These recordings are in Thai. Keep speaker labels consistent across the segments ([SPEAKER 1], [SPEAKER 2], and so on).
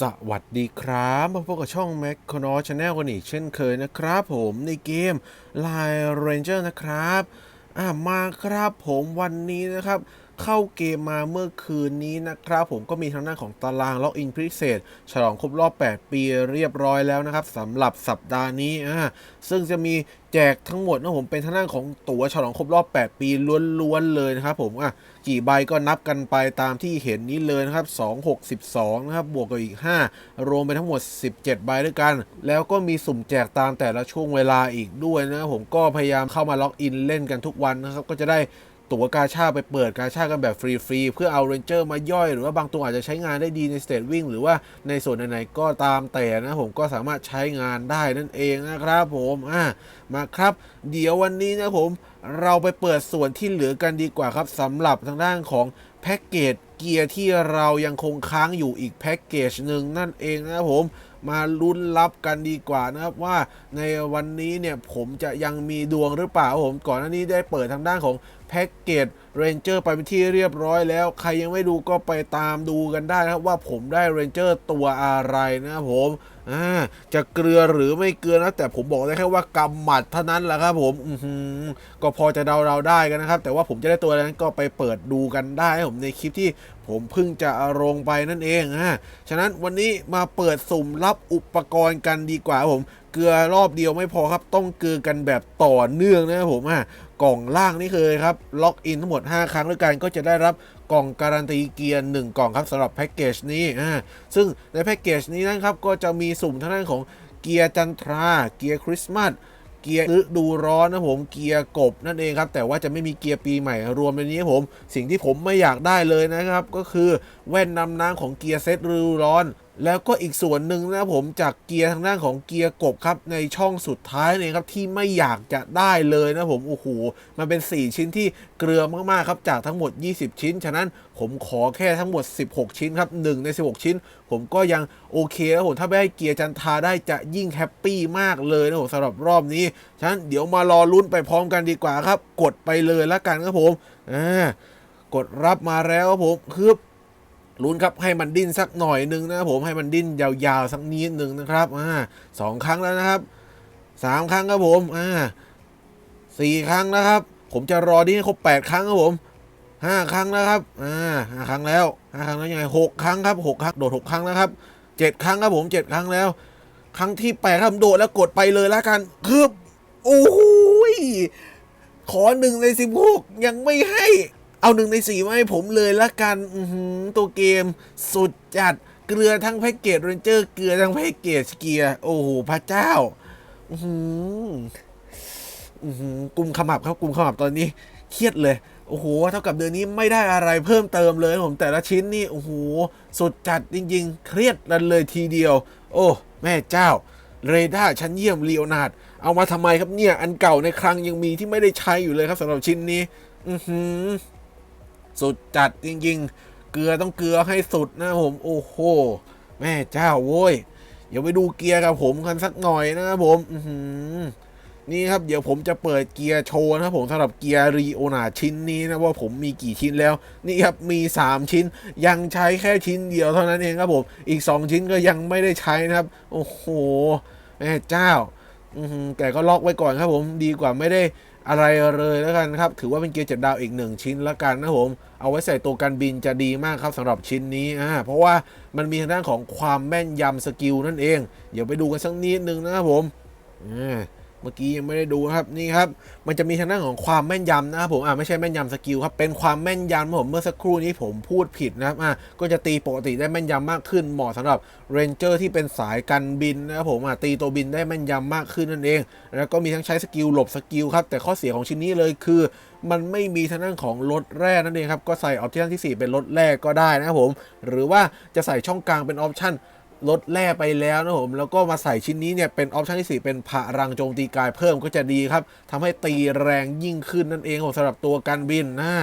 [SPEAKER 1] สวัสดีครับมาพบกับช่อง m a c c o n o Channel กันอีกเช่นเคยนะครับผมในเกม Line Ranger นะครับ อ่ามาครับผมวันนี้นะครับ เข้าเกมมาเมื่อคืนนี้นะครับผมก็มีทางด้านของตารางล็อกอินพิเศษ ฉลองครบรอบ 8 ปีเรียบร้อยแล้วนะครับสำหรับสัปดาห์นี้อ่าซึ่งจะมีแจกทั้งหมดนะผมเป็นทางด้านของตั๋วฉลองครบรอบ 8 ปีล้วนๆเลยนะครับผมอะกี่ใบก็นับกันไปตามที่เห็นนี้เลยนะครับ2 6 12นะครับบวกกับอีก 5 รวมไปทั้งหมด 17 ใบด้วยกัน แล้วก็มีสุ่มแจกตามแต่ละช่วงเวลาอีกด้วยนะครับผมก็พยายามเข้ามาล็อกอินเล่นกันทุกวันนะครับก็จะได้ ตั๋วกาชาไปเปิดกาชากันแบบฟรีๆ เพื่อเอาเรนเจอร์มาย่อย หรือว่าบางตัวอาจจะใช้งานได้ดีในสเตจวิ่งหรือว่าในส่วนไหนๆก็ตามแต่นะผมก็สามารถใช้งานได้นั่นเองนะครับผมอะมาครับ เดี๋ยววันนี้นะผมเราไปเปิดส่วนที่เหลือกันดีกว่าครับสำหรับทางด้านของแพ็กเกจเกียร์ที่เรายังคงค้างอยู่อีกแพ็กเกจหนึ่งนั่นเองนะผม มาลุ้นรับกันดีกว่านะครับว่าในวันนี้เนี่ยผมจะยังมีดวงหรือเปล่าผมก่อนหน้านี้ได้เปิดทางด้านของแพ็กเกจเรนเจอร์ไปเป็นที่เรียบร้อยแล้ว ใครยังไม่ดูก็ไปตามดูกันได้นะครับว่าผมได้เรนเจอร์ตัวอะไรนะครับผมจะเกลือหรือไม่เกลือนะ แต่ผมบอกได้แค่ว่ากำหมัดเท่านั้นแหละครับผมก็พอจะเดาเราๆได้กันนะครับ แต่ว่าผมจะได้ตัวอะไรนั้นก็ไปเปิดดูกันได้ผมในคลิปที่ผมเพิ่งจะลงไปนั่นเองอ่าฉะนั้นวันนี้มาเปิดสุ่มรับอุปกรณ์กันดีกว่าผม เกลือรอบเดียวไม่พอครับ ต้องเกลือกันแบบต่อเนื่องนะครับผมอะกล่องล่างนี่เคยครับล็อกอินทั้งหมด 5 ครั้งด้วยกันก็จะได้รับกล่องการันตีเกียร์1กล่องครับสำหรับแพ็กเกจนี้อ่าซึ่งในแพ็กเกจนี้นะครับก็จะมีสุ่มทางด้านของเกียร์จันทรา เกียร์คริสต์มาส เกียร์ดูร้อนนะผมเกียร์กบนั่นเองครับแต่ว่าจะไม่มีเกียร์ปีใหม่รวมในนี้ผม สิ่งที่ผมไม่อยากได้เลยนะครับ ก็คือแว่นนำน้ำของเกียร์เซตรูร้อนแล้วก็อีกส่วนหนึ่งนะครับผมจากเกียร์ทางด้านของเกียร์กบครับในช่องสุดท้ายเนี่ยครับที่ไม่อยากจะได้เลยนะผมโอ้โหมันเป็น 4 ชิ้นที่เกลือมากๆครับจากทั้งหมด 20 ชิ้น ฉะนั้นผมขอแค่ทั้งหมด 16 ชิ้นครับ1ใน 16 ชิ้น ผมก็ยังโอเคแล้วผมถ้าไม่ให้เกียร์จันทาได้จะยิ่งแฮปปี้มากเลยนะผมสำหรับรอบนี้ฉะนั้นเดี๋ยวมารอลุ้นไปพร้อมกันดีกว่าครับ กดไปเลยละกันครับผมอ่ากดรับมาแล้วครับผมคือ ลุ้นครับให้มันดิ้นสักหน่อยหนึงนะครับผมให้มันดิ้นยาวๆสักนิดหนึ่งนะครับอ่าสองครั้งแล้วนะครับสามครั้งครับผมอ่าสี่ครั้งนะครับ ผมจะรอดิ้นครบแปดครั้งครับผมห้าครั้งนะครับอ่าห้าครั้งแล้วห้าครั้งแล้วยังไงหกครั้งครับหกครั้งโดดหกครั้งแล้วครับเจ็ดครั้งครับผมเจ็ดครั้งแล้ว ครั้งที่แปดครับโดดแล้วกดไปเลยละกันคือโอ้ยขอหนึ่งในสิบหกยังไม่ให้ เอาหนึ่งในสี่มาให้ผมเลยละกันอืตัวเกมสุดจัดเกลือทั้งแพ็กเกจเรนเจอร์เกลือทั้งแพ็กเกจเกียร์โอ้โหพระเจ้าอือหืออือหือกลุ่มขมับครับกลุ่มขมับตอนนี้เครียดเลยโอ้โหเท่ากับเดือนนี้ไม่ได้อะไรเพิ่มเติมเลยผมแต่ละชิ้นนี่โอ้โหสุดจัดจริง ๆ เครียดกันเลยทีเดียว โอ้แม่เจ้าเรดาร์ชั้นเยี่ยมเลีโอนาดเอามาทำไมครับเนี่ย อันเก่าในคลังยังมีที่ไม่ได้ใช้อยู่เลยครับสำหรับชิ้นนี้ อือหือ สุดจัดจริงๆ เกลือต้องเกลือให้สุดนะผมโอ้โห แม่เจ้าโว้ยเดี๋ยวไปดูเกียร์กับผมกันสักหน่อยนะครับผมนี่ครับเดี๋ยวผมจะเปิดเกียร์โชว์นะครับผมสำหรับเกียร์รีโอนาชิ้นนี้นะว่าผมมีกี่ชิ้นแล้ว นี่ครับมี 3 ชิ้น ยังใช้แค่ชิ้นเดียวเท่านั้นเองครับผมอีก 2 ชิ้นก็ยังไม่ได้ใช้นะครับ โอ้โหแม่เจ้าแต่ก็ล็อกไว้ก่อนครับผมดีกว่าไม่ได้ อะไรเลยแล้วกันครับ ถือว่าเป็นเกียร์เจ็ดดาวอีกหนึ่งชิ้นแล้วกันนะผมเอาไว้ใส่ตัวการบินจะดีมากครับสำหรับชิ้นนี้อ่าเพราะว่ามันมีทางด้านของความแม่นยำสกิลนั่นเอง เดี๋ยวไปดูกันสักนิดนึงนะครับผมอ่า เมื่อกี้ยังไม่ได้ดูครับนี่ครับ มันจะมีทางด้านของความแม่นยำนะครับผมอ่าไม่ใช่แม่นยำสกิลครับเป็นความแม่นยำผมเมื่อสักครู่นี้ผมพูดผิดนะครับอ่าก็จะตีปกติได้แม่นยำมากขึ้นเหมาะสำหรับเรนเจอร์ที่เป็นสายกันบินนะครับผมอ่าตีตัวบินได้แม่นยำมากขึ้นนั่นเอง แล้วก็มีทั้งใช้สกิลหลบสกิลครับแต่ข้อเสียของชิ้นนี้เลยคือ มันไม่มีทางด้านของรถแร่นั่นเองครับก็ใส่ออปชั่นที่ 4 เป็นรถแร่ก็ได้นะครับผม หรือว่าจะใส่ช่องกลางเป็นออปชั่น ลดแร่ไปแล้วนะผมแล้วก็มาใส่ชิ้นนี้เนี่ยเป็นออปชันที่ 4 เป็นพลังโจมตีกายเพิ่มก็จะดีครับทำให้ตีแรงยิ่งขึ้นนั่นเองผมสำหรับตัวการบินนะ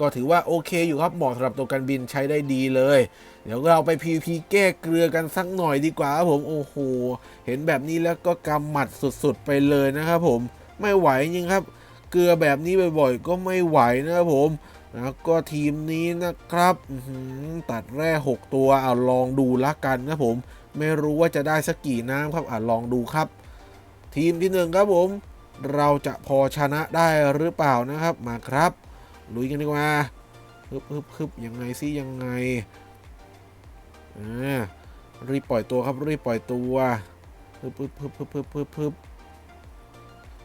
[SPEAKER 1] ก็ถือว่าโอเคอยู่ครับเหมาะสำหรับตัวการบินใช้ได้ดีเลย เดี๋ยวเราไป PVP แก้เกลือกันสักหน่อยดีกว่าครับผมโอ้โหเห็นแบบนี้แล้วก็กำหมัดสุดๆไปเลยนะครับผมไม่ไหวจริงครับ เกลือแบบนี้บ่อยๆก็ไม่ไหวนะครับผม แล้วก็ทีมนี้นะครับตัดแร่6ตัวเอาลองดูละกันนะผม ไม่รู้ว่าจะได้สักกี่น้ำครับอะลองดูครับ ทีมที่หนึ่งครับผม เราจะพอชนะได้หรือเปล่านะครับมาครับ ลุยกันดีกว่าฮึบฮึบฮึบยังไงซิยังไงอ่ารีบปล่อยตัวครับรีบปล่อยตัวฮึบฮึบฮึบฮึบฮึบฮึบฮึบ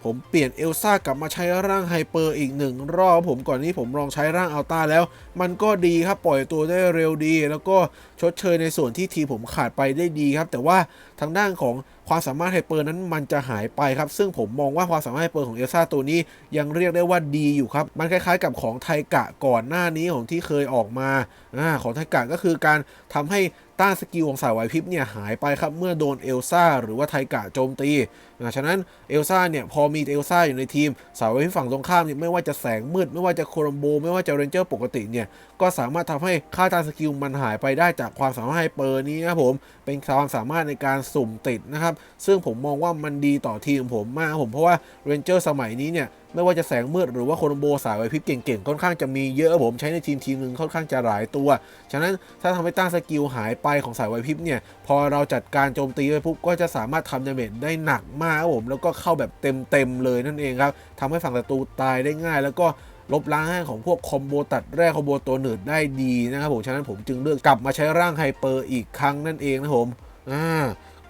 [SPEAKER 1] ผมเปลี่ยนเอลซ่ากลับมาใช้ร่างไฮเปอร์อีกหนึ่งรอบผมก่อนนี้ผมลองใช้ร่างอัลต้าแล้ว มันก็ดีครับปล่อยตัวได้เร็วดี แล้วก็ชดเชยในส่วนที่ทีผมขาดไปได้ดีครับ แต่ว่าทางด้านของความสามารถไฮเปอร์นั้นมันจะหายไปครับ ซึ่งผมมองว่าความสามารถไฮเปอร์ของเอลซ่าตัวนี้ยังเรียกได้ว่าดีอยู่ครับ มันคล้ายๆ กับของไทกะก่อนหน้านี้ของที่เคยออกมาอของไทกะก็คือการทำให้ต้านสกิลของสายไหวพริบเนี่ยหายไปครับเมื่อโดนเอลซ่าหรือว่าไทกะโจมตีอ่าฉะนั้นเอลซ่าเนี่ยพอมีเอลซ่าอยู่ในทีม สายไหวพริบฝั่งตรงข้ามเนี่ยไม่ว่าจะแสงมืด ไม่ว่าจะโคลัมโบ ไม่ว่าจะเรนเจอร์ปกติเนี่ยก็สามารถทำให้ค่าต้านสกิลมันหายไปได้จากความสามารถไฮเปอร์นี้นะครับผมเป็นความสามารถในการสุ่มติดนะครับซึ่งผมมองว่ามันดีต่อทีมผมมากผมเพราะว่าเรนเจอร์สมัยนี้เนี่ยไม่ว่าจะแสงมืดหรือว่าโคลัมโบสายไวพิบเก่งๆ ค่อนข้างจะมีเยอะผมใช้ในทีมทีมหนึ่งค่อนข้างจะหลายตัว ฉะนั้นถ้าทำให้ต้านสกิลหายไปของสายไวพิบเนี่ย พอเราจัดการโจมตีไปปุ๊บก็จะสามารถทำดาเมจได้หนักมากครับผม แล้วก็เข้าแบบเต็มๆเลยนั่นเองครับทำให้ฝั่งศัตรูตายได้ง่าย แล้วก็ลบล้างให้ของพวกคอมโบตัดแร่คอมโบตัวหนืดได้ดีนะครับผม ฉะนั้นผมจึงเลือกกลับมาใช้ร่างไฮเปอร์อีกครั้งนั่นเองนะผมอ่า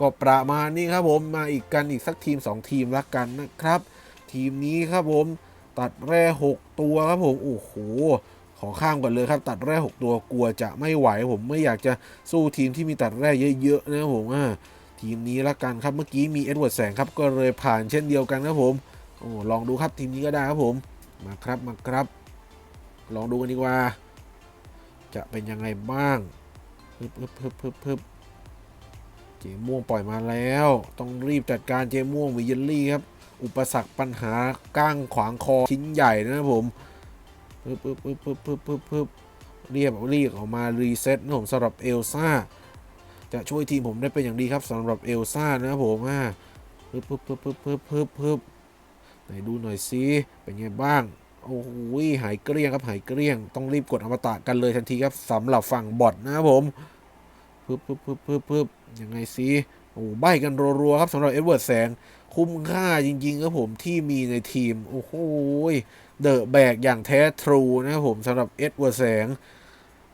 [SPEAKER 1] ก็ประมาณนี้ครับผมมาอีกกันอีกสักทีม 2 ทีมละกันนะครับ ทีมนี้ครับผมตัดแร่ 6 ตัวครับผมโอ้โหขอข้ามก่อนเลยครับ ตัดแร่ 6 ตัวกลัวจะไม่ไหว ผมไม่อยากจะสู้ทีมที่มีตัดแร่เยอะๆนะครับผมอ่าทีมนี้ละกันครับเมื่อกี้มีเอ็ดเวิร์ดแสงครับก็เลยผ่านเช่นเดียวกันครับผมโอ้ลองดูครับทีมนี้ก็ได้ครับผมมาครับมาครับ ลองดูกันดีกว่า จะเป็นยังไงบ้าง พึบพึบพึบพึบพึบ เจม่วงปล่อยมาแล้ว ต้องรีบจัดการเจม่วงวิเยลลี่ครับ อุปสรรคปัญหาก้างขวางคอชิ้นใหญ่นะครับผมพึบพึบพึบพึบพึบพึบพึบเรียบเรียกออกมารีเซ็ตนะผมสำหรับเอลซ่าจะช่วยทีมผมได้เป็นอย่างดีครับสำหรับเอลซ่านะครับผมอ่าพึบพึบพึบพึบพึบพึบพึบไหนดูหน่อยซิเป็นไงบ้างโอ้โหหายเกลี้ยงครับหายเกลี้ยง ต้องรีบกดอมตะกันเลยทันทีครับสำหรับฝั่งบอทนะครับผม ปึ๊บปึ๊บปึ๊บปึ๊บปึ๊บยังไงซิโอ้ใบกันรัวๆครับสำหรับเอ็ดเวิร์ดแสง คุ้มค่าจริงๆครับผมที่มีในทีม โอ้โหเดอะแบกอย่างแท้ทรูนะครับผมสำหรับเอ็ดเวิร์ดแสง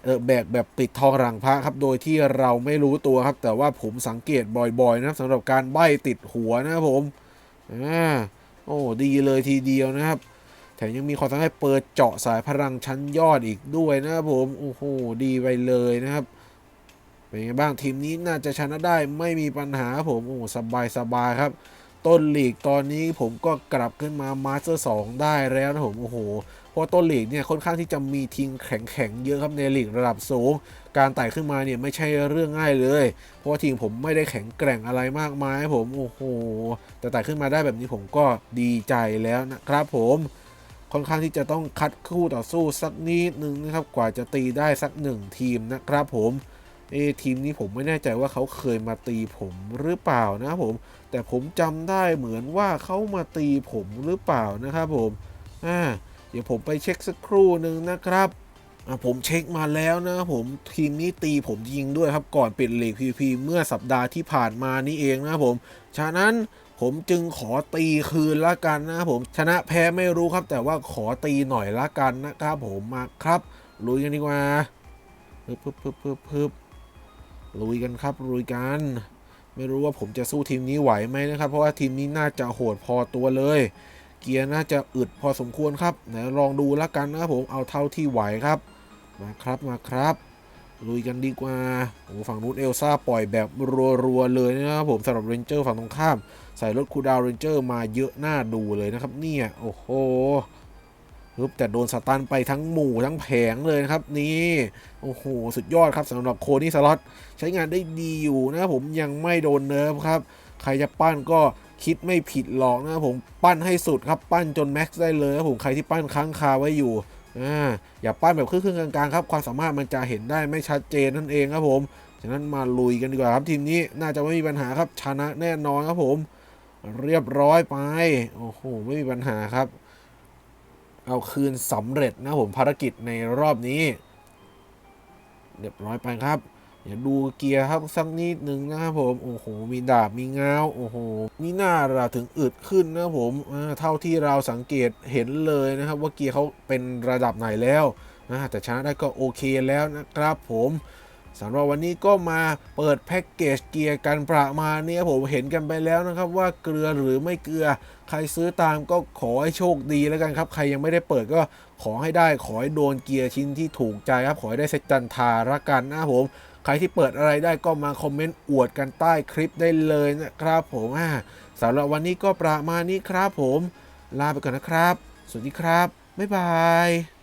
[SPEAKER 1] เดออแบกแบบปิดทองหลังพระครับ โดยที่เราไม่รู้ตัวครับ แต่ว่าผมสังเกตบ่อยๆนะครับสำหรับการใบติดหัวนะครับผมอ่าโอ้ดีเลยทีเดียวนะครับแถมยังมีความสามารถเปิดเจาะสายพลังชั้นยอดอีกด้วยนะครับผม โอ้โห ดีไปเลยนะครับ เป็นไงบ้างทีมนี้น่าจะชนะได้ไม่มีปัญหาผมโอ้สบายสบายครับ ต้นหลีกตอนนี้ผมก็กลับขึ้นมามาสเตอร์สองได้แล้วนะผมโอ้โหเพราะต้นหลีกเนี่ยค่อนข้างที่จะมีทีมแข็งๆเยอะครับในหลีกระดับสูง การไต่ขึ้นมาเนี่ยไม่ใช่เรื่องง่ายเลย เพราะทีมผมไม่ได้แข็งแกร่งอะไรมากมายผมโอ้โหแต่ไต่ขึ้นมาได้แบบนี้ผมก็ดีใจแล้วนะครับผมค่อนข้างที่จะต้องคัดคู่ต่อสู้สักนิดนึงนะครับกว่าจะตีได้สักหนึ่งทีมนะครับผม เอทีมนี้ผมไม่แน่ใจว่าเขาเคยมาตีผมหรือเปล่านะครับผม แต่ผมจำได้เหมือนว่าเขามาตีผมหรือเปล่านะครับผมอ่าเดี๋ยวผมไปเช็คสักครู่หนึ่งนะครับอะผมเช็คมาแล้วนะครับผมทีมนี้ตีผมยิงด้วยครับก่อนปิดลีก PVP เมื่อสัปดาห์ที่ผ่านมานี่เองนะครับผม ฉะนั้นผมจึงขอตีคืนละกันนะครับผมชนะแพ้ไม่รู้ครับ แต่ว่าขอตีหน่อยละกันนะครับผมมาครับลุยกันดีกว่าพึบพึบพึบพึบพึบ ลุยกันครับลุยกัน ไม่รู้ว่าผมจะสู้ทีมนี้ไหวไหมนะครับ เพราะว่าทีมนี้น่าจะโหดพอตัวเลย เกียร์น่าจะอึดพอสมควรครับไหนลองดูละกันนะครับผมเอาเท่าที่ไหวครับ มาครับมาครับลุยกันดีกว่าโอ้ฝั่งนู้นเอลซ่าปล่อยแบบรัวๆเลยนะครับผมสำหรับเรนเจอร์ฝั่งตรงข้าม ใส่รถคูดาวเรนเจอร์มาเยอะหน้าดูเลยนะครับเนี่ยโอ้โห ฮึบแต่โดนสตันไปทั้งหมู่ทั้งแผงเลยนะครับนี่โอ้โหสุดยอดครับสำหรับโคนี่สล็อตใช้งานได้ดีอยู่นะผมยังไม่โดนเนิร์ฟครับ ใครจะปั้นก็คิดไม่ผิดหรอกนะผมปั้นให้สุดครับปั้นจนแม็กซ์ได้เลยครับผมใครที่ปั้นค้างคาไว้อยู่อ่าอย่าปั้นแบบครึ่งๆกลางๆครับ ความสามารถมันจะเห็นได้ไม่ชัดเจนนั่นเองครับผมฉะนั้นมาลุยกันดีกว่าครับทีมนี้น่าจะไม่มีปัญหาครับชนะแน่นอนครับผม เรียบร้อยไป โอ้โหไม่มีปัญหาครับ เอาคืนสำเร็จนะผมภารกิจในรอบนี้ เรียบร้อยไปครับเดี๋ยวดูเกียร์ครับสักนิดหนึ่งนะครับผมโอ้โหมีดาบมีเงาโอ้โหนี่หน้าเราถึงอึดขึ้นนะครับผมเท่าที่เราสังเกตเห็นเลยนะครับ ว่าเกียร์เขาเป็นระดับไหนแล้วนะแต่ชนะได้ก็โอเคแล้วนะครับผมสำหรับวันนี้ก็มาเปิดแพ็กเกจเกียร์กันประมาณนี้ผมเห็นกันไปแล้วนะครับ ว่าเกลือหรือไม่เกลือ ใครซื้อตามก็ขอให้โชคดีแล้วกันครับ ใครยังไม่ได้เปิดก็ขอให้ได้ขอให้โดนเกียร์ชิ้นที่ถูกใจครับ ขอให้ได้เซจันทาละกันนะผม ใครที่เปิดอะไรได้ก็มาคอมเมนต์อวดกันใต้คลิปได้เลยนะครับผมสำหรับวันนี้ก็ประมาณนี้ครับผม ลาไปก่อนนะครับ สวัสดีครับ บ๊ายบาย